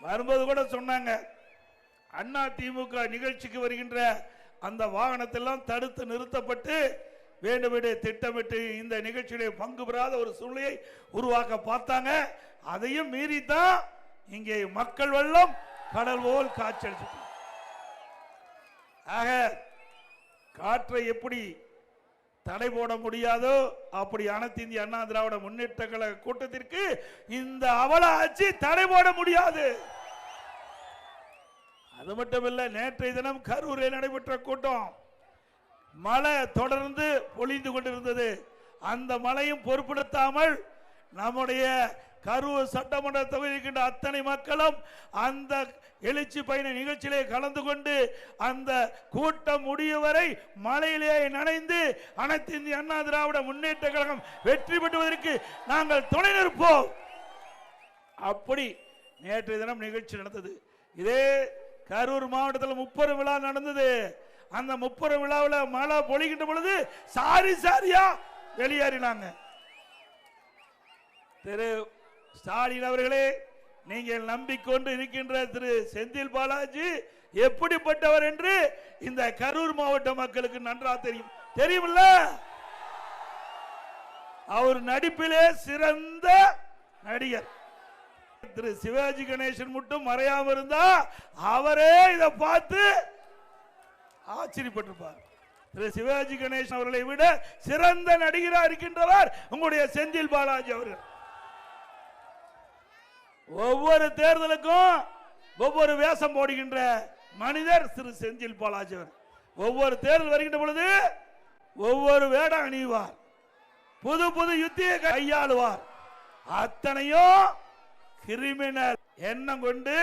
வரும்போது கூட சொன்னாங்க அண்ணா திமுக நிகழ்ச்சிக்கு வருகின்ற அந்த வாகனத்தெல்லாம் தடுத்து நிறுத்தப்பட்டு வேண்டுமென்றே திட்டமிட்டு இந்த நிகழ்ச்சியிலே பங்கு பெறாத ஒரு சூழ்நிலையை உருவாக்க பார்த்தாங்க. அதையும் மீறித்தான் இங்கே மக்கள் வெள்ளம் கடல் போல் காய்ச்சல் ஆக காற்றை எப்படி தடை போட முடியாதோ அப்படி அனைத்து இந்திய அண்ணா திராவிட முன்னேற்ற கழக கூட்டத்திற்கு இந்த அவல ஆட்சி தடை போட முடியாது. அது மட்டுமில்ல நேற்றைய தினம் கரூரில் நடைபெற்ற கூட்டம். மழை தொடர்ந்து பொழிந்து கொண்டிருந்தது. அந்த மழையும் பொருட்படுத்தாமல் நம்முடைய கரூர் சட்டமன்ற தொகுதிக்கின்ற அத்தனை மக்களும் அந்த எழுச்சி பயண நிகழ்ச்சியிலே கலந்து கொண்டு அந்த கூட்டம் முடியும் வரை மழையிலே நனைந்து அனைத்து இந்திய அண்ணா திராவிட முன்னேற்ற கழகம் வெற்றி பெற்றுவதற்கு நாங்கள் துணை நிற்போம். அப்படி நேற்றைய தினம் நிகழ்ச்சி நடந்தது. இதே கரூர் மாவட்டத்தில் முப்பது விழா நடந்தது. அந்த முப்பது விழாவில் மழை பொழிகின்ற பொழுது சாரி சாரியா வெளியேறினாங்க. திரு ஸ்டாலின் அவர்களே நீங்கள் நம்பிக்கொண்டு இருக்கின்ற திரு செந்தில் பாலாஜி எப்படிப்பட்டவர் என்று இந்த கரூர் மாவட்ட மக்களுக்கு நன்றா தெரியும். தெரியுமில்ல? அவர் நடிப்பிலே சிறந்த நடிகர். திரு சிவாஜி கணேசன் மட்டும் மறையாம இருந்தா அவரே இதை பார்த்து ஆச்சரியப்பட்டிருப்பார். திரு சிவாஜி கணேசன் அவர்களை விட சிறந்த நடிகரா இருக்கின்றவர் உங்களுடைய செந்தில் பாலாஜி அவர்கள். ஒவ்வொரு தேர்தலுக்கும் ஒவ்வொரு வேஷம் போடுகின்ற மனிதர் திரு செந்தில் பாலாஜி ஒவ்வொரு தேர்தல் வருகின்ற பொழுது ஒவ்வொரு வேடம் அணிவார். புது புது யுத்தியை கையாளுவார். அத்தனையும் கிரிமினல் எண்ணம் கொண்டு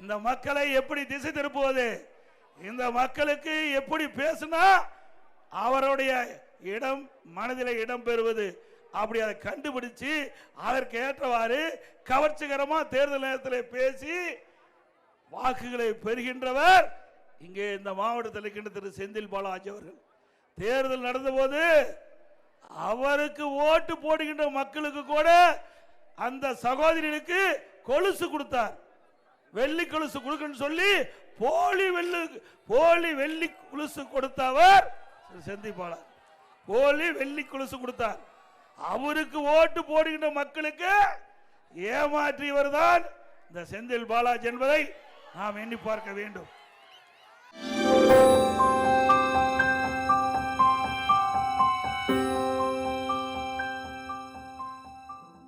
இந்த மக்களை எப்படி திசை திருப்புவது இந்த மக்களுக்கு எப்படி பேசுனா அவருடைய இடம் மனதில் இடம் பெறுவது அப்படி அதை கண்டுபிடிச்சு அதற்கு ஏற்றவாறு கவர்ச்சிகரமா தேர்தல் நேரத்தில் பேசி வாக்குகளை பெறுகின்றவர் இங்கே இந்த மாவட்டத்தில் இருக்கின்ற திரு செந்தில் பாலாஜி அவர்கள். தேர்தல் நடந்தபோது அவருக்கு ஓட்டு போடுகின்ற மக்களுக்கு கூட அந்த சகோதரிகளுக்கு கொலுசு கொடுத்தார். வெள்ளி கொலுசு கொடுக்கன்னு சொல்லி போலி வெள்ளி போலி வெள்ளி கொலுசு கொடுத்தவர் செந்தில் பாலாஜி. போலி வெள்ளி கொலுசு கொடுத்தார். அவருக்கு ஓட்டு போடுகின்ற மக்களுக்கு ஏமாற்றியவர் தான் இந்த செந்தில் பாலாஜி என்பதை நாம் எண்ணி பார்க்க வேண்டும்.